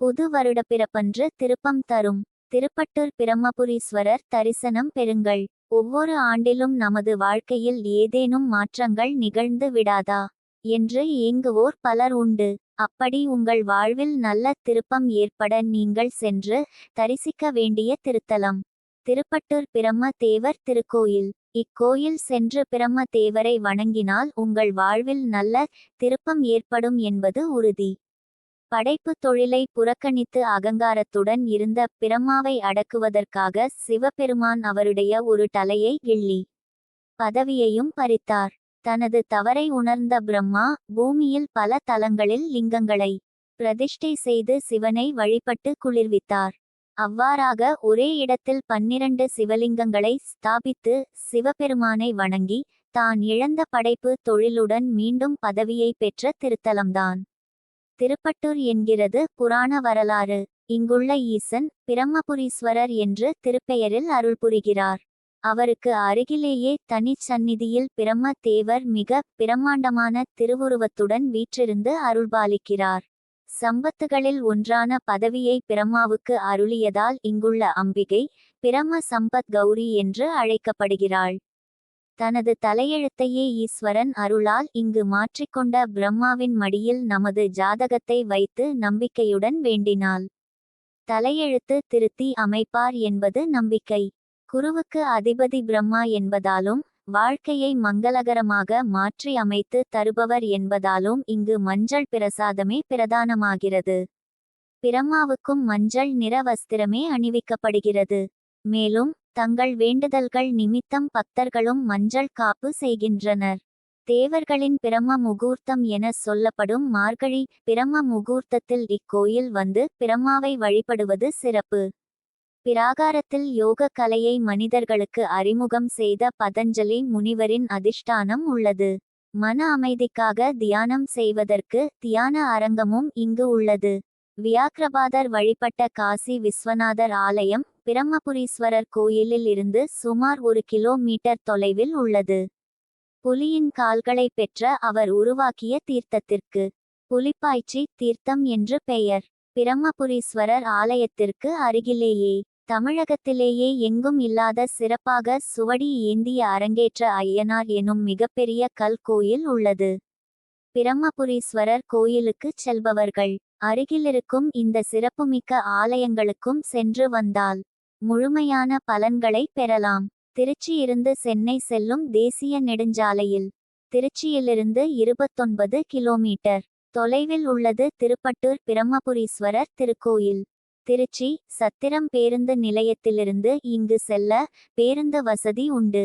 புது வருடப்பிறப்பன்று திருப்பம் தரும். திருப்பட்டூர் பிரம்மபுரீஸ்வரர் தரிசனம் பெறுங்கள். ஒவ்வொரு ஆண்டிலும் நமது வாழ்க்கையில் ஏதேனும் மாற்றங்கள் நிகழ்ந்து விடாதா? என்று ஏங்குவோர் பலர் உண்டு. அப்படி உங்கள் வாழ்வில் நல்ல திருப்பம் ஏற்பட நீங்கள் சென்று தரிசிக்க வேண்டிய திருத்தலம். திருப்பட்டூர் பிரம்ம தேவர் திருக்கோயில். இக்கோயில் சென்று பிரம்ம தேவரை வணங்கினால் உங்கள் வாழ்வில் நல்ல திருப்பம் ஏற்படும் என்பது உறுதி. படைப்பு தொழிலை புறக்கணித்து அகங்காரத்துடன் இருந்த பிரம்மாவை அடக்குவதற்காக சிவபெருமான் அவருடைய ஒரு தலையை கிள்ளி பதவியையும் பறித்தார். தனது தவறை உணர்ந்த பிரம்மா பூமியில் பல தலங்களில் லிங்கங்களை பிரதிஷ்டை செய்து சிவனை வழிபட்டு குளிர்வித்தார். அவ்வாறாக ஒரே இடத்தில் பன்னிரண்டு சிவலிங்கங்களை ஸ்தாபித்து சிவபெருமானை வணங்கி தான் இழந்த படைப்பு தொழிலுடன் மீண்டும் பதவியை பெற்ற திருத்தலம்தான். திருப்பட்டூர் என்கிறது புராண வரலாறு. இங்குள்ள ஈசன் பிரம்மபுரீஸ்வரர் என்று திருப்பெயரில் அருள் புரிகிறார். அவருக்கு அருகிலேயே தனிச்சந்நிதியில் பிரம்ம தேவர் மிக பிரம்மாண்டமான திருவுருவத்துடன் வீற்றிருந்து அருள்பாலிக்கிறார். சம்பத்துகளில் ஒன்றான பதவியை பிரம்மாவுக்கு அருளியதால் இங்குள்ள அம்பிகை பிரம்ம சம்பத் கௌரி என்று அழைக்கப்படுகிறாள். தனது தலையெழுத்தையே ஈஸ்வரன் அருளால் இங்கு மாற்றிக்கொண்ட பிரம்மாவின் மடியில் நமது ஜாதகத்தை வைத்து நம்பிக்கையுடன் வேண்டினாள். தலையெழுத்து திருத்தி அமைப்பார் என்பது நம்பிக்கை. குருவுக்கு அதிபதி பிரம்மா என்பதாலும் வாழ்க்கையை மங்களகரமாக மாற்றி அமைத்து தருபவர் என்பதாலும் இங்கு மஞ்சள் பிரசாதமே பிரதானமாகிறது. பிரம்மாவுக்கும் மஞ்சள் நிற வஸ்திரமே அணிவிக்கப்படுகிறது. மேலும் தங்கள் வேண்டுதல்கள் நிமித்தம் பக்தர்களும் மஞ்சள் காப்பு செய்கின்றனர். தேவர்களின் பிரம்ம முகூர்த்தம் என சொல்லப்படும் மார்கழி பிரம்ம முகூர்த்தத்தில் இக்கோயில் வந்து பிரம்மாவை வழிபடுவது சிறப்பு. பிராகாரத்தில் யோக கலையை மனிதர்களுக்கு அறிமுகம் செய்த பதஞ்சலி முனிவரின் அதிஷ்டானம் உள்ளது. மன அமைதிக்காக தியானம் செய்வதற்கு தியான அரங்கமும் இங்கு உள்ளது. வியாக்கிரபாதர் வழிபட்ட காசி விஸ்வநாதர் ஆலயம் பிரம்மபுரீஸ்வரர் கோயிலில் இருந்து சுமார் ஒரு கிலோமீட்டர் தொலைவில் உள்ளது. புலியின் கால்களை பெற்ற அவர் உருவாக்கிய தீர்த்தத்திற்கு புலிப்பாய்ச்சி தீர்த்தம் என்று பெயர். பிரம்மபுரீஸ்வரர் ஆலயத்திற்கு அருகிலேயே தமிழகத்திலேயே எங்கும் இல்லாத சிறப்பாக சுவடி ஏந்திய அரங்கேற்ற ஐயனார் எனும் மிகப்பெரிய கல் கோயில் உள்ளது. பிரம்மபுரீஸ்வரர் கோயிலுக்கு செல்பவர்கள் அருகிலிருக்கும் இந்த சிறப்புமிக்க ஆலயங்களுக்கும் சென்று வந்தால் முழுமையான பலன்களை பெறலாம். திருச்சியிருந்து சென்னை செல்லும் தேசிய நெடுஞ்சாலையில். திருச்சியிலிருந்து இருபத்தொன்பது கிலோமீட்டர். தொலைவில் உள்ளது திருப்பட்டூர் பிரம்மபுரீஸ்வரர் திருக்கோயில். திருச்சி சத்திரம் பேருந்து நிலையத்திலிருந்து இங்கு செல்ல பேருந்து வசதி உண்டு.